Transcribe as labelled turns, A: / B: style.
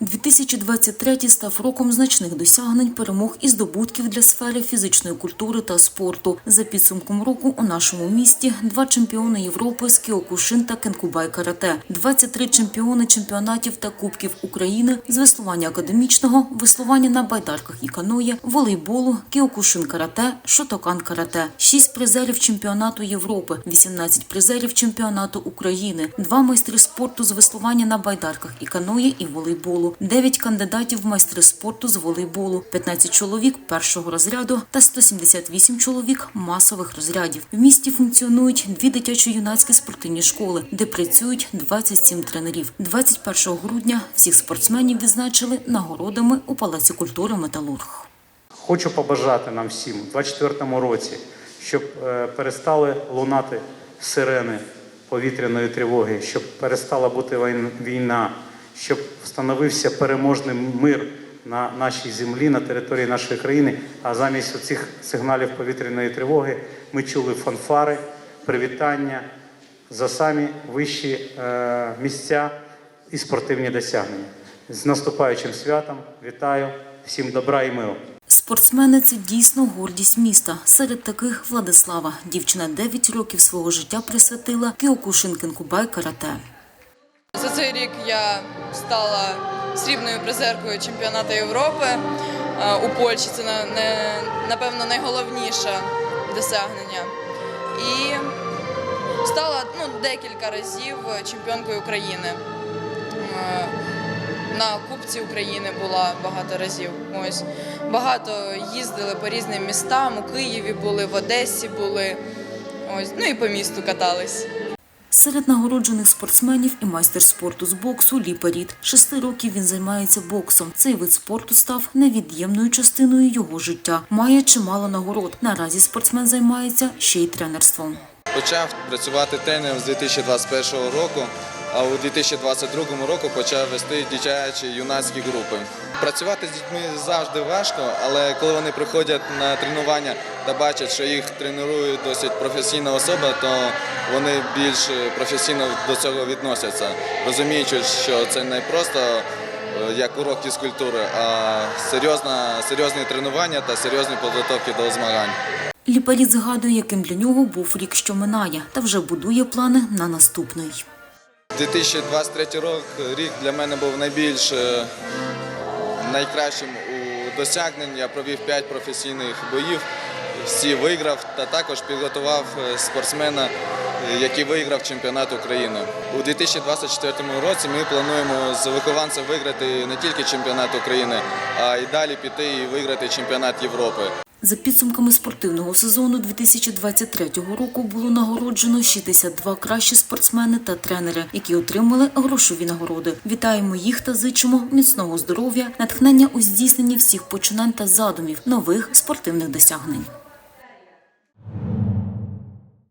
A: 2023 став роком значних досягнень, перемог і здобутків для сфери фізичної культури та спорту. За підсумком року у нашому місті два чемпіони Європи з кіокушин та кенкубай карате, 23 чемпіони чемпіонатів та кубків України з веслування академічного, веслування на байдарках і каноє, волейболу, кіокушин карате, шотокан карате, 6 призерів чемпіонату Європи, 18 призерів чемпіонату України, два майстри спорту з веслування на байдарках і каноє і волейболу, 9 кандидатів в майстри спорту з волейболу, 15 чоловік першого розряду та 178 чоловік масових розрядів. В місті функціонують дві дитячо-юнацькі спортивні школи, де працюють 27 тренерів. 21 грудня всіх спортсменів відзначили нагородами у Палаці культури Металург.
B: Хочу побажати нам всім у 2024 році, щоб е, перестали лунати сирени повітряної тривоги, щоб перестала бути війна, щоб встановився переможний мир на нашій землі, на території нашої країни. А замість цих сигналів повітряної тривоги ми чули фанфари, привітання за самі вищі е, місця і спортивні досягнення. З наступаючим святом вітаю всім добра і миру.
A: Спортсмени це дійсно гордість міста. Серед таких Владислава. Дівчина 9 років свого життя присвятила Кіокушин Кенкубай карате.
C: За цей рік я стала срібною призеркою чемпіонату Європи е, у Польщі. Це напевно найголовніше досягнення. І стала ну, декілька разів чемпіонкою України. Е, На Кубці України була багато разів. Ось багато їздили по різним містам. У Києві були, в Одесі були. Ось, ну і по місту катались.
A: Серед нагороджених спортсменів і майстер спорту з боксу Ліпаріт. Шести років він займається боксом. Цей вид спорту став невід'ємною частиною його життя. Має чимало нагород. Наразі спортсмен займається ще й тренерством.
D: Почав працювати тренером з 2021 року, а у 2022 року почав вести дитячі юнацькі групи. Працювати з дітьми завжди важко, але коли вони приходять на тренування та бачать, що їх тренує досить професійна особа, то вони більш професійно до цього відносяться, розуміючи, що це не просто е, як урок фізкультури, а серйозна, серйозні тренування та серйозні підготовки до змагань.
A: Ліпаріт згадує, яким для нього був рік, що минає, та вже будує плани на наступний.
D: 2023 рок рік для мене був найбільш е, найкращим у досягненні. Я провів 5 професійних боїв, всі виграв та також підготував е, спортсмена, е, який виграв чемпіонат України. У 2024 році ми плануємо з вихованцем виграти не тільки чемпіонат України, а й далі піти і виграти чемпіонат Європи.
A: За підсумками спортивного сезону 2023 року було нагороджено 62 кращі спортсмени та тренери, які отримали грошові нагороди. Вітаємо їх та зичимо міцного здоров'я, натхнення у здійсненні всіх починань та задумів нових спортивних досягнень.